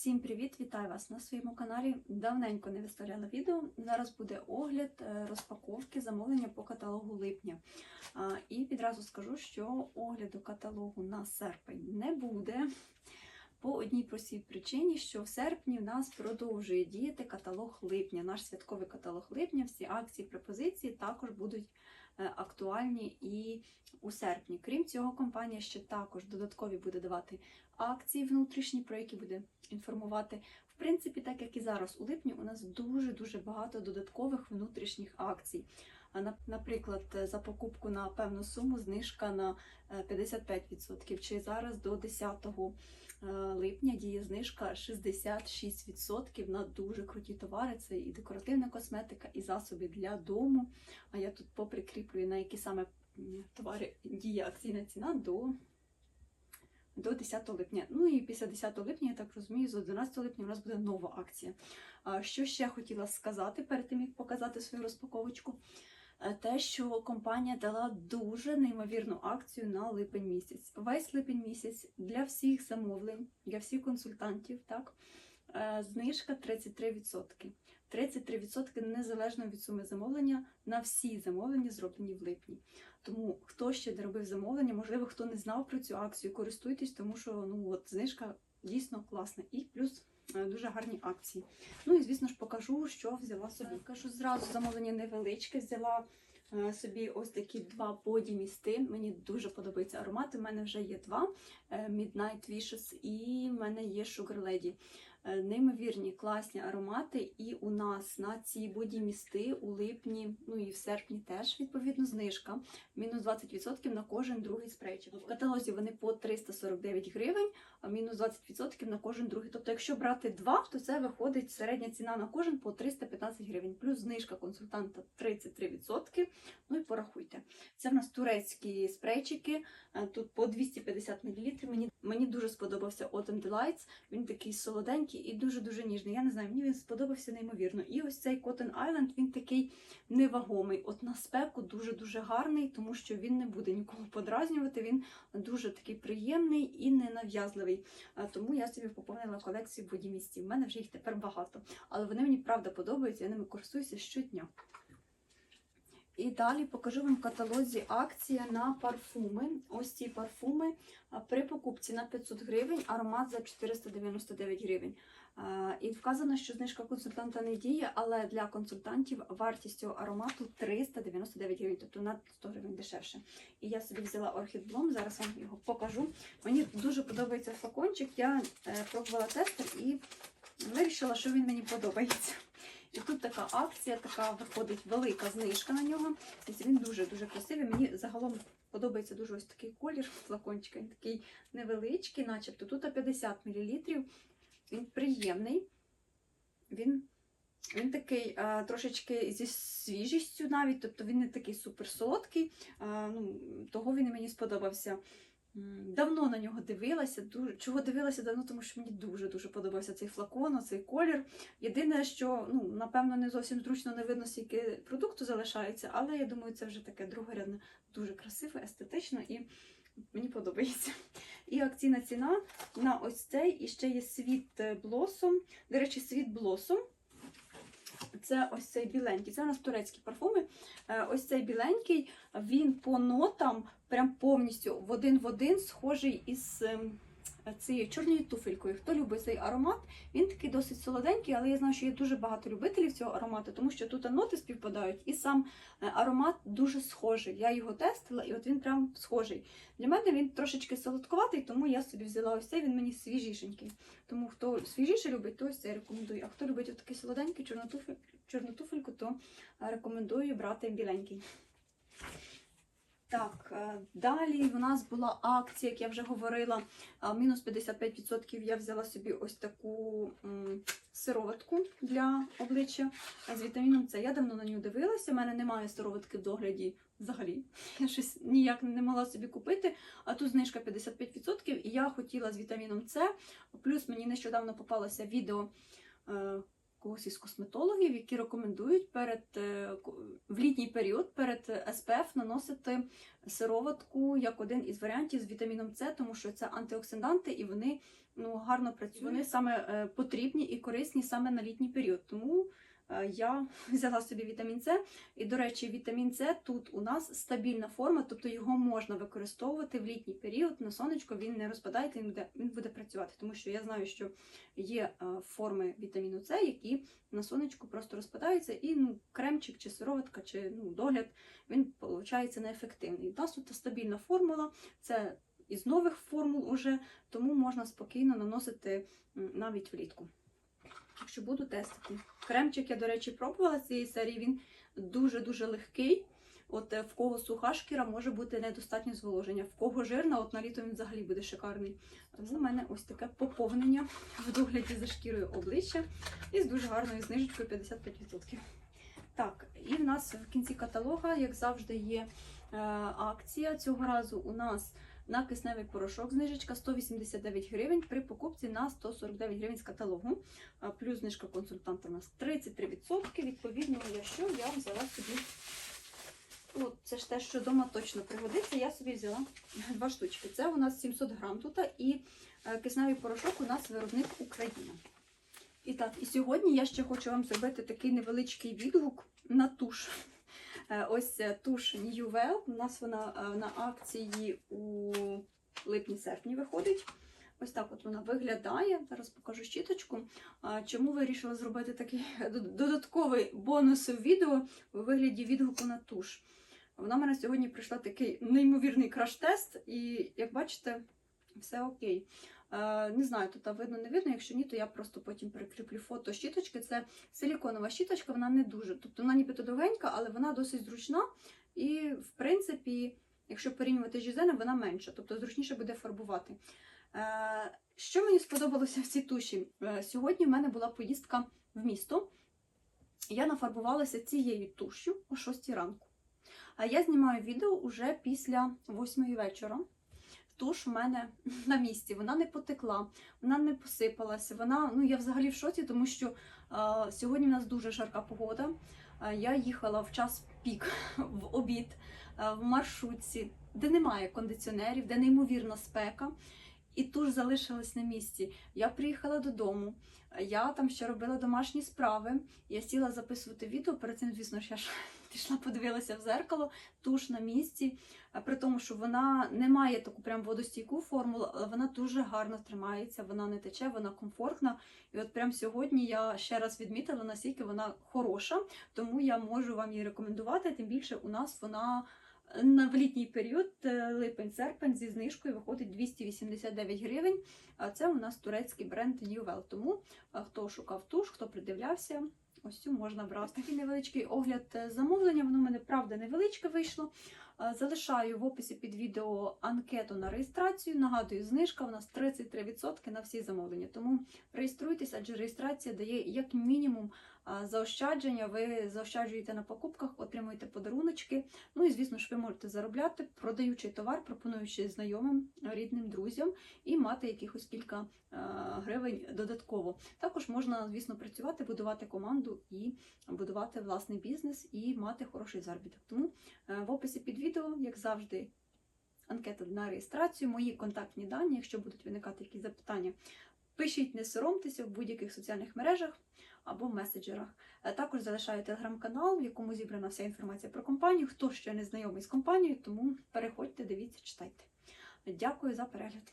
Всім привіт! Вітаю вас на своєму каналі. Давненько не виставляла відео. Зараз буде огляд е, розпаковки замовлення по каталогу липня. І відразу скажу, що огляду каталогу на серпень не буде. По одній простій причині, що в серпні в нас продовжує діяти каталог липня. Наш святковий каталог липня, всі акції, пропозиції також будуть е, актуальні і у серпні. Крім цього, компанія ще також додаткові буде давати акції внутрішні, про які буде інформувати. В принципі, так як і зараз у липні, у нас дуже-дуже багато додаткових внутрішніх акцій. Наприклад, е, за покупку на певну суму знижка на е, 55%, чи зараз до 10 е, липня діє знижка 66% на дуже круті товари. Це і декоративна косметика, і засоби для дому. А я тут поприкріплюю, на які саме товари діє акційна ціна до до 10 липня. Ну і після 10 липня, я так розумію, з 11 липня у нас буде нова акція. Що ще хотіла сказати перед тим, як показати свою розпаковочку? Е, Те, що компанія дала дуже неймовірну акцію на липень місяць. Весь липень місяць для всіх замовлень, для всіх консультантів, так, е, знижка 33%. 33% незалежно від суми замовлення на всі замовлення, зроблені в липні. Тому хто ще не робив замовлення, можливо, хто не знав про цю акцію, користуйтесь, тому що ну от знижка дійсно класна. І плюс е, дуже гарні акції. Ну і звісно ж покажу, що взяла собі. Кажу зразу замовлення невеличке. Взяла е, собі ось такі два боді місти. Мені дуже подобаються аромати. У мене вже є два: е, Midnight Wishes і в мене є Sugar Lady. Е, Неймовірні класні аромати, і у нас на ці боді місти у липні, ну і в серпні теж відповідно знижка. Мінус 20% на кожен другий спрейчик. В каталозі вони по 349 гривень, а мінус 20% на кожен другий. Тобто, якщо брати два, то це виходить середня ціна на кожен по 315 гривень, плюс знижка консультанта 33%. Ну і порахуйте. Це в нас турецькі спрейчики, е, тут по 250 мл. Мені, мені дуже сподобався Autumn Delights. Він такий солоденький і дуже-дуже ніжний. Я не знаю, мені він сподобався неймовірно. І ось цей Cotton Island, він такий невагомий. От на спеку дуже-дуже гарний, тому що він не буде нікого подразнювати. Він дуже такий приємний і ненав'язливий. Тому я собі поповнила колекцію бодімістів. У мене вже їх тепер багато. Але вони мені правда подобаються, я ними користуюся щодня. І далі покажу вам в каталозі акція на парфуми. Ось ці парфуми при покупці на 500 гривень, аромат за 499 гривень. І вказано, що знижка консультанта не діє, але для консультантів вартість цього аромату 399 гривень, тобто на 100 гривень дешевше. І я собі взяла Bloom, зараз вам його покажу. Мені дуже подобається флакончик. Я е, пробувала тестер і вирішила, що він мені подобається. І тут така акція, така виходить велика знижка на нього. Він дуже-дуже красивий. Мені загалом подобається дуже ось такий колір флакончика. Він такий невеличкий, начебто тут 50 мл. Він приємний. Він, він такий а, трошечки зі свіжістю навіть, тобто він не такий супер солодкий. А, ну, того він і мені сподобався. Давно на нього дивилася. Дуже чого дивилася давно, тому що мені дуже-дуже подобався цей флакон, цей колір. Єдине, що ну, напевно не зовсім зручно не видно, скільки продукту залишається, але я думаю, це вже таке другорядне, дуже красиво, естетично і мені подобається. І акційна ціна на ось цей і ще є світ блосом. До речі, світ блосом. Це ось цей біленький. Це у нас турецькі парфуми. Е, Ось цей біленький, він по нотам прям повністю в один в один схожий із ем, цією чорною туфелькою. Хто любить цей аромат, він такий досить солоденький, але я знаю, що є дуже багато любителів цього аромату, тому що тут ноти співпадають, і сам е, аромат дуже схожий. Я його тестила, і от він прям схожий. Для мене він трошечки солодкуватий, тому я собі взяла ось цей, він мені свіжішенький. Тому хто свіжіше любить, то ось цей рекомендую. А хто любить от такий солоденький чорну туфельку, то е, рекомендую брати біленький. Так, е, далі в нас була акція, як я вже говорила, мінус 55% я взяла собі ось таку сироватку для обличчя з вітаміном С. Я давно на нього дивилася, у мене немає сироватки в догляді взагалі. Я щось ніяк не могла собі купити, а тут знижка 55%, і я хотіла з вітаміном С. Плюс мені нещодавно попалося відео. Когось із косметологів, які рекомендують перед е, в літній період перед СПФ наносити сироватку як один із варіантів з вітаміном С, тому що це антиоксиданти і вони ну, гарно працюють. Вони саме е, потрібні і корисні саме на літній період. Тому я взяла собі вітамін С. І, до речі, вітамін С тут у нас стабільна форма, тобто його можна використовувати в літній період. На сонечко він не розпадається, він буде, він буде працювати. Тому що я знаю, що є е, форми вітаміну С, які на сонечку просто розпадаються, і ну, кремчик чи сироватка, чи ну, догляд він виходить неефективний. У нас тут стабільна формула, це із нових формул уже, тому можна спокійно наносити навіть влітку. Так що буду тестити. Кремчик я, до речі, пробувала з цієї серії, він дуже-дуже легкий. От е, в кого суха шкіра може бути недостатньо зволоження, в кого жирна, от на літо він взагалі буде шикарний. За мене ось таке поповнення в догляді за шкірою обличчя і з дуже гарною знижечкою 55%. Так, і в нас в кінці каталога, як завжди, є е, акція. Цього разу у нас на кисневий порошок знижечка 189 гривень при покупці на 149 гривень з каталогу. Плюс знижка консультанта у нас 33%. Відповідно, я що я взяла собі. От, це ж те, що вдома точно пригодиться. Я собі взяла два штучки. Це у нас 700 грам тут, і е, кисневий порошок у нас виробник Україна. І так, і сьогодні я ще хочу вам зробити такий невеличкий відгук на туш. Е, Ось туш New Well. У нас вона е, на акції у липні-серпні виходить. Ось так от вона виглядає. Зараз покажу щіточку. Чому вирішила зробити такий додатковий бонус в відео у вигляді відгуку на туш? Вона мене сьогодні прийшла такий неймовірний краш-тест, і як бачите, все окей. Е, Не знаю, тут видно, не видно. Якщо ні, то я просто потім прикріплю фото щіточки. Це силіконова щіточка, вона не дуже. Тобто вона ніби довгенька, але вона досить зручна. І, в принципі, якщо порівнювати з Жизеном, вона менша, тобто зручніше буде фарбувати. Е, Що мені сподобалося в цій туші? Е, Сьогодні в мене була поїздка в місто. Я нафарбувалася цією тушю о 6 ранку. А я знімаю відео уже після 8 вечора. Туш у мене на місці, вона не потекла, вона не посипалася. Вона, ну я взагалі в шоці, тому що е, сьогодні в нас дуже жарка погода. Е, я їхала в час пік в обід е, в маршрутці, де немає кондиціонерів, де неймовірна спека. І туш залишилась на місці. Я приїхала додому, я там ще робила домашні справи. Я сіла записувати відео. Перед цим, звісно я ж пішла, подивилася в зеркало, туш на місці. При тому, що вона не має таку прям водостійку формулу, але вона дуже гарно тримається, вона не тече, вона комфортна. І от прям сьогодні я ще раз відмітила, наскільки вона хороша, тому я можу вам її рекомендувати. Тим більше у нас вона на в літній період, е, липень-серпень, зі знижкою виходить 289 гривень. А це у нас турецький бренд Well. Тому е, хто шукав туш, хто придивлявся, ось цю можна брати. Такий невеличкий огляд е, замовлення. Воно в мене правда невеличке вийшло. Залишаю в описі під відео анкету на реєстрацію. Нагадую, знижка у нас 33% на всі замовлення. Тому реєструйтесь, адже реєстрація дає як мінімум заощадження. Ви заощаджуєте на покупках, отримуєте подаруночки. Ну і звісно ж, ви можете заробляти, продаючи товар, пропонуючи знайомим, рідним, друзям і мати якихось кілька гривень додатково. Також можна, звісно, працювати, будувати команду і будувати власний бізнес і мати хороший заробіток. Тому е, в описі під відео, як завжди, анкета на реєстрацію, мої контактні дані. Якщо будуть виникати якісь запитання, пишіть, не соромтеся в будь-яких соціальних мережах або в меседжерах. Е, Також залишаю телеграм-канал, в якому зібрана вся інформація про компанію. Хто ще не знайомий з компанією, тому переходьте, дивіться, читайте. Дякую за перегляд.